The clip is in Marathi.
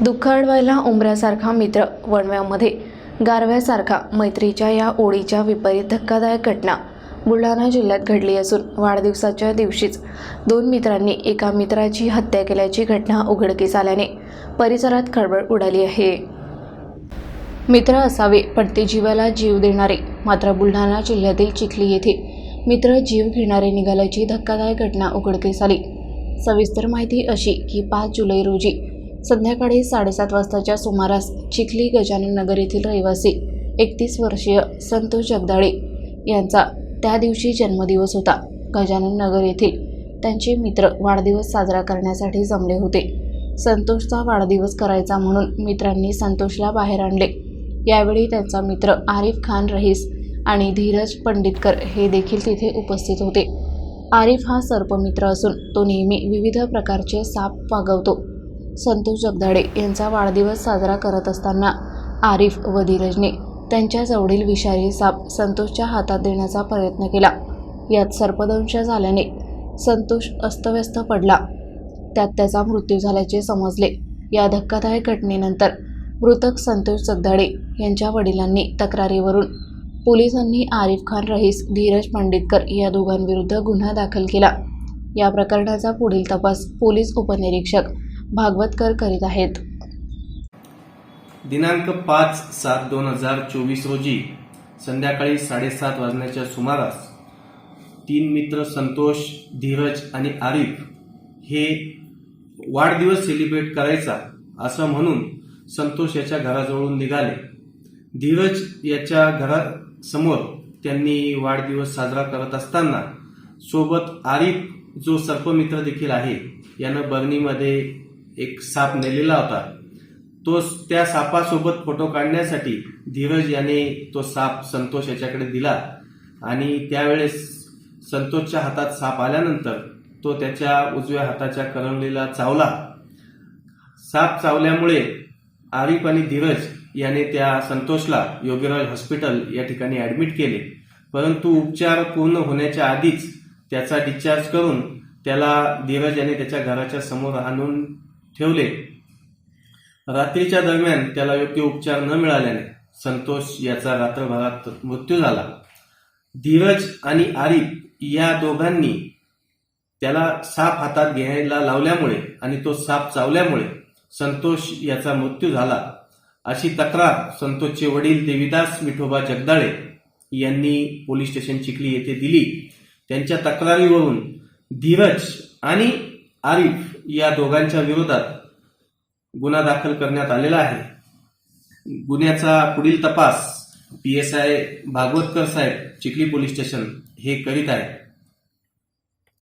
दुःख अडवायला उंबऱ्यासारखा मित्र वणव्यामध्ये गारव्यासारखा मैत्रीच्या या ओळीच्या विपरीत धक्कादायक घटना बुलढाणा जिल्ह्यात घडली असून वाढदिवसाच्या दिवशीच दोन मित्रांनी एका मित्राची हत्या केल्याची घटना उघडकीस आल्याने परिसरात खळबळ उडाली आहे. मित्र असावे पण ते जीवाला जीव देणारे मात्र बुलढाणा जिल्ह्यातील चिखली येथे मित्र जीव घेणारे निघाल्याची धक्कादायक घटना उघडकीस आली. सविस्तर माहिती अशी की पाच जुलै रोजी संध्याकाळी साडेसात वाजताच्या सुमारास चिखली गजानन नगर येथील रहिवासी एकतीस वर्षीय संतोष जगदाळे यांचा त्या दिवशी जन्मदिवस होता. गजानन नगर येथील त्यांचे मित्र वाढदिवस साजरा करण्यासाठी जमले होते. संतोषचा वाढदिवस करायचा म्हणून मित्रांनी संतोषला बाहेर आणले. यावेळी त्यांचा मित्र आरिफ खान रहीस आणि धीरज पंडितकर हे देखील तिथे उपस्थित होते. आरिफ हा सर्पमित्र असून तो नेहमी विविध प्रकारचे साप वागवतो. संतोष जगदाडे यांचा वाढदिवस साजरा करत असताना आरिफ व धीरजने त्यांच्या जवळील विषारी साप संतोषच्या हातात देण्याचा प्रयत्न केला. यात सर्पदंश झाल्याने संतोष अस्तव्यस्त पडला. त्यात त्याचा मृत्यू झाल्याचे समजले. या धक्कादायक घटनेनंतर मृतक संतोष जगदाडे यांच्या वडिलांनी तक्रारीवरून पोलिसांनी आरिफ खान रहीस धीरज पंडितकर या दोघांविरुद्ध गुन्हा दाखल केला. या प्रकरणाचा पुढील तपास पोलीस उपनिरीक्षक भागवतकर करीत आहेत. दिनांक पाच सात दोन हजार चोवीस रोजी संध्याकाळी साडेसात वाजण्याच्या सुमारास तीन मित्र संतोष धीरज आणि आरिफ हे वाढदिवस सेलिब्रेट करायचा असं म्हणून संतोष याच्या घराजवळून निघाले. धीरज याच्या घरासमोर त्यांनी वाढदिवस साजरा करत असताना सोबत आरिफ जो सर्पमित्र देखील आहे यानं बर्नीमध्ये एक साप नेलेला होता. तो त्या सापासोबत फोटो काढण्यासाठी धीरज याने तो साप संतोष याच्याकडे दिला आणि त्यावेळेस संतोषच्या हातात साप आल्यानंतर तो त्याच्या उजव्या हाताच्या करवलेला चावला. साप चावल्यामुळे आरिफ आणि धीरज याने त्या संतोषला योगीराज हॉस्पिटल या ठिकाणी ऍडमिट केले. परंतु उपचार पूर्ण होण्याच्या आधीच त्याचा डिस्चार्ज करून त्याला धीरज याने त्याच्या घराच्या समोर आणून ठेवले. रात्रीच्या दरम्यान त्याला योग्य उपचार न मिळाल्याने संतोष याचा रात्रभरात मृत्यू झाला. धीरज आणि आरिफ या दोघांनी त्याला साप हातात घ्यायला लावल्यामुळे आणि तो साप चावल्यामुळे संतोष याचा मृत्यू झाला. अशी तक्रार संतोषचे वडील देविदास विठोबा जगदाळे यांनी पोलीस स्टेशन चिखली येथे दिली. त्यांच्या तक्रारीवरून धीरज आणि आरिफ या दोघांच्या विरोधात गुन्हा दाखल करण्यात आलेला आहे. गुन्ह्याचा पुढील तपास पी एस आय भागवतकर साहेब चिखली पोलीस स्टेशन हे करीत आहे